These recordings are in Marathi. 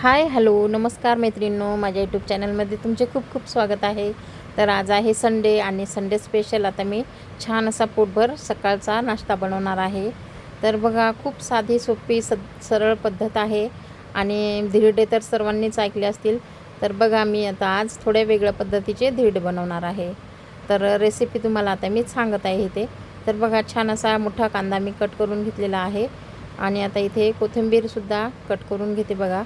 हाय हॅलो नमस्कार मैत्रिणींनो. माझ्या यूट्यूब चॅनलमध्ये तुमचे खूप खूप स्वागत आहे. तर आज आहे संडे आणि संडे स्पेशल आता मी छान असा पोटभर सकाळचा नाश्ता बनवणार आहे. तर बघा खूप साधी सोपी स सरळ पद्धत आहे. आणि धिरडे तर सर्वांनीच ऐकले असतील. तर बघा मी आता आज थोड्या वेगळ्या पद्धतीचे धिरडे बनवणार आहे. तर रेसिपी तुम्हाला आता मी सांगत आहे इथे. तर बघा छान असा मोठा कांदा मी कट करून घेतलेला आहे. आणि आता इथे कोथिंबीरसुद्धा कट करून घेते बघा.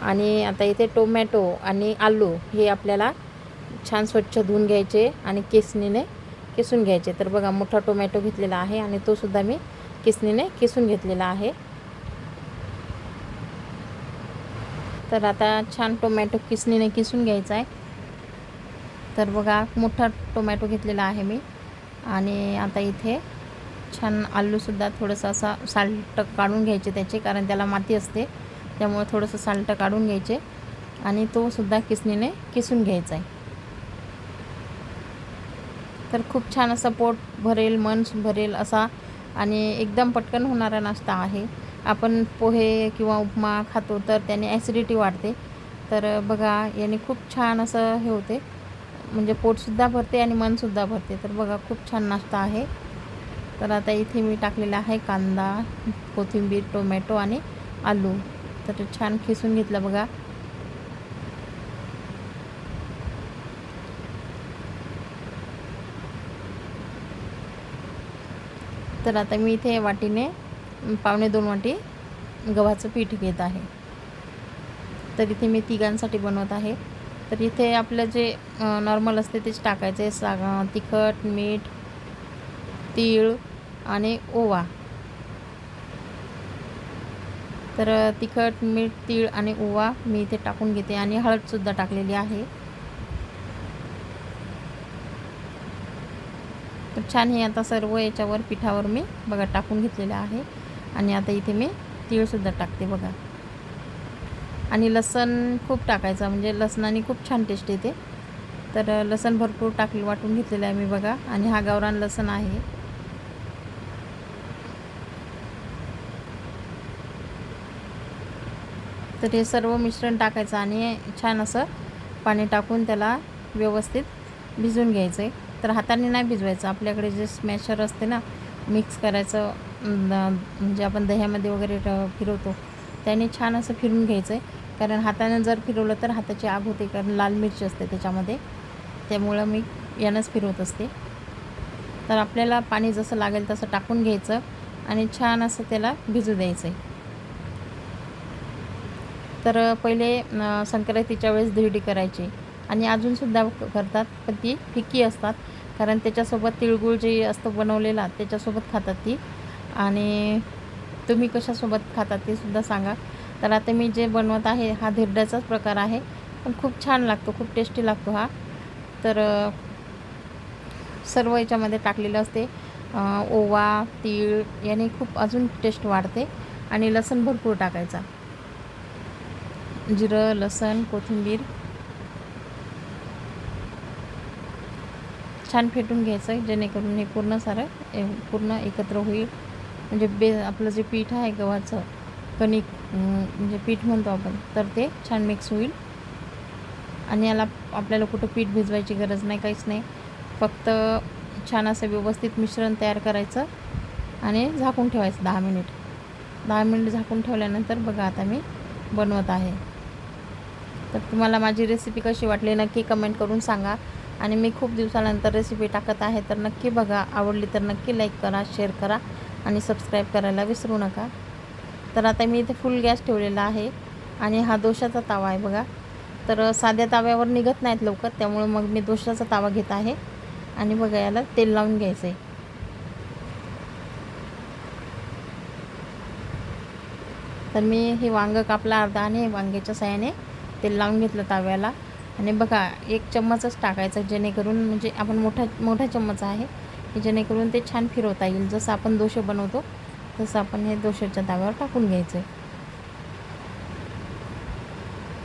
आणि आता इथे टोमॅटो आणि आलू हे आपल्याला छान स्वच्छ धुवून घ्यायचे आणि केसणीने किसून घ्यायचे. तर बघा मोठा टोमॅटो घेतलेला आहे आणि तोसुद्धा मी किसणीने किसून घेतलेला आहे. तर आता छान टोमॅटो किसणीने किसून घ्यायचा आहे. तर बघा मोठा टोमॅटो घेतलेला आहे मी. आणि आता इथे छान आलूसुद्धा थोडंसं असा साल्ट काढून घ्यायचे त्याचे कारण त्याला माती असते. त्यामुळे थोडंसं साल्ट काढून घ्यायचे. आणि तो सुद्धा किसणीने किसून घ्यायचा आहे. तर खूप छान असा पोट भरेल मन भरेल असा आणि एकदम पटकन होणारा नाश्ता आहे. आपण पोहे किंवा उपमा खातो तर त्याने ॲसिडिटी वाढते. तर बघा याने खूप छान असं हे होते. म्हणजे पोटसुद्धा भरते आणि मनसुद्धा भरते. तर बघा खूप छान नाश्ता आहे. तर आता इथे मी टाकलेला आहे कांदा कोथिंबीर टोमॅटो आणि आलू. तर छान खिसून घेतलं बघा. तर आता मी इथे वाटीने पावणे दोन वाटी गव्हाचं पीठ घेत आहे. तर इथे मी तिघांसाठी बनवत आहे. तर इथे आपलं जे नॉर्मल असते तेच टाकायचे सा तिखट मीठ तीळ आणि ओवा. तर तिखट मीठ तीळ आणि ओवा मी इथे टाकून घेते आणि हळदसुद्धा टाकलेली आहे. तर छान हे आता सर्व याच्यावर पिठावर मी बघा टाकून घेतलेलं आहे आणि आता इथे मी तीळसुद्धा टाकते बघा. आणि लसण खूप टाकायचं म्हणजे लसणाने खूप छान टेस्ट येते. तर लसण भरपूर टाकली वाटून घेतलेलं आहे मी बघा आणि हा गावरान लसण आहे. तर हे सर्व मिश्रण टाकायचं आणि छान असं पाणी टाकून त्याला व्यवस्थित भिजवून घ्यायचं आहे तर हाताने नाही भिजवायचं. आपल्याकडे जे स्मॅशर असते ना मिक्स करायचं म्हणजे आपण दह्यामध्ये वगैरे फिरवतो त्याने छान असं फिरून घ्यायचं आहे कारण हाताने जर फिरवलं तर हाताची आग होते कारण लाल मिरची असते त्याच्यामध्ये. त्यामुळं मी यानंच फिरवत असते. तर आपल्याला पाणी जसं लागेल तसं टाकून घ्यायचं आणि छान असं त्याला भिजू द्यायचं आहे तर पहिले संक्रांतीच्या वेळेस धिरडी करायची. आणि अजूनसुद्धा करतात पण ती फिकी असतात. कारण त्याच्यासोबत तिळगुळ जे असतं बनवलेला त्याच्यासोबत खातात ती. आणि तुम्ही कशासोबत खातात ते सुद्धा सांगा. तर आता मी जे बनवत आहे हा धिरड्याचाच प्रकार आहे. पण खूप छान लागतो खूप टेस्टी लागतो हा. तर सर्व याच्यामध्ये टाकलेलं असते. ओवा तीळ याने खूप अजून टेस्ट वाढते. आणि लसण भरपूर टाकायचा. जिरं लसण कोथिंबीर. छान फेटून घ्यायचं जेणेकरून हे पूर्ण सारं पूर्ण एकत्र होईल. म्हणजे बे आपलं जे पीठ आहे गव्हाचं कणिक म्हणजे पीठ म्हणतो आपण तर ते छान मिक्स होईल. आणि याला आपल्याला कुठं पीठ भिजवायची गरज नाही काहीच नाही. फक्त छान असं व्यवस्थित मिश्रण तयार करायचं आणि झाकून ठेवायचं दहा मिनिट. दहा मिनिट झाकून ठेवल्यानंतर बघा आता मी बनवत आहे. तर तुम्हाला माझी रेसिपी कशी वाटली नक्की कमेंट करून सांगा. आणि मी खूप दिवसानंतर रेसिपी टाकत आहे तर नक्की बघा. आवडली तर नक्की लाईक करा शेअर करा आणि सबस्क्राईब करायला विसरू नका. तर आता मी इथे फुल गॅस ठेवलेला आहे आणि हा दोशाचा तावा आहे बघा. तर साध्या ताव्यावर निघत नाहीत लवकर त्यामुळे मग मी दोशाचा तावा घेत आहे. आणि बघा याला तेल लावून घ्यायचं आहे तर मी हे वांगं कापला अर्धा आणि वांग्याच्या साह्याने तेल लावून घेतलं ताव्याला. आणि बघा एक चम्मचच टाकायचं जेणेकरून म्हणजे आपण मोठा मोठा चम्मच आहे की जेणेकरून ते छान फिरवता येईल. जसं आपण दोशे बनवतो तसं आपण हे दोशाच्या ताव्यावर टाकून घ्यायचं आहे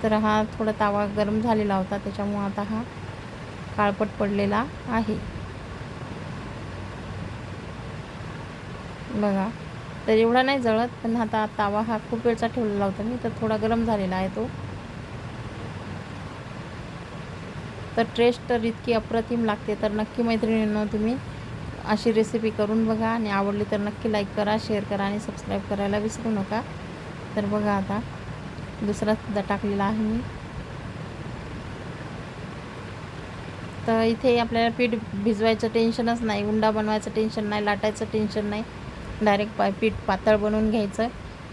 तर हा थोडा तावा गरम झालेला होता त्याच्यामुळं आता हा काळपट पडलेला आहे. बघा तर एवढा नाही जळत पण आता तावा हा खूप वेळचा ठेवलेला होता मी तर थोडा गरम झालेला आहे तो. तर टेस्ट तर इतकी अप्रतिम लागते. तर नक्की मैत्रिणींनो तुम्ही अशी रेसिपी करून बघा आणि आवडली तर नक्की लाईक करा शेअर करा आणि सबस्क्राईब करायला विसरू नका. तर बघा आता दुसरा सुद्धा टाकलेला आहे मी. तर इथे आपल्याला पीठ भिजवायचं टेन्शनच नाही उंडा बनवायचं टेन्शन नाही लाटायचं टेन्शन नाही. डायरेक्ट पा पीठ पातळ बनवून घ्यायचं.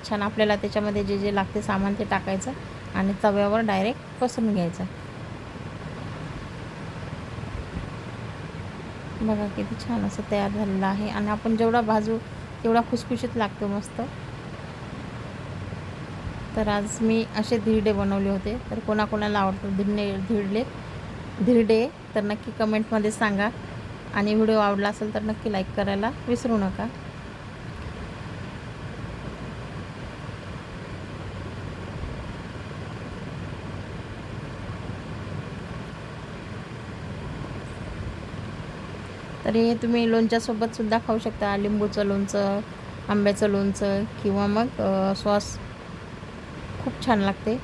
छान आपल्याला त्याच्यामध्ये जे जे लागते सामान ते टाकायचं आणि तव्यावर डायरेक्ट पसरून घ्यायचं. बघा किती छान असं तयार झालेलं आहे. आणि आपण जेवढा भाजू तेवढा खुसखुशीत लागतो मस्त. तर आज मी असे धिरडे बनवले होते. तर कोणाकोणाला आवडतो धिरणे धिरडे? धिरडे तर नक्की कमेंटमध्ये सांगा. आणि व्हिडिओ आवडला असेल तर नक्की लाईक करायला विसरू नका. तर हे तुम्ही लोणच्यासोबतसुद्धा खाऊ शकता. लिंबूचं लोणचं आंब्याचं लोणचं किंवा मग सॉस. खूप छान लागते.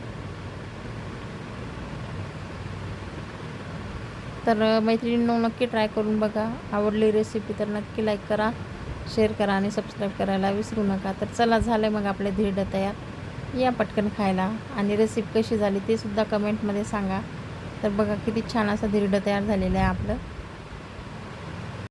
तर मैत्रिणींनो नक्की ट्राय करून बघा. आवडली रेसिपी तर नक्की लाईक करा शेअर करा आणि सबस्क्राईब करायला विसरू नका. तर चला झालं मग आपले धिरडं तयार. या पटकन खायला. आणि रेसिपी कशी झाली ते सुद्धा कमेंटमध्ये सांगा. तर बघा किती छान असं धीरड तयार झालेलं आहे आपलं.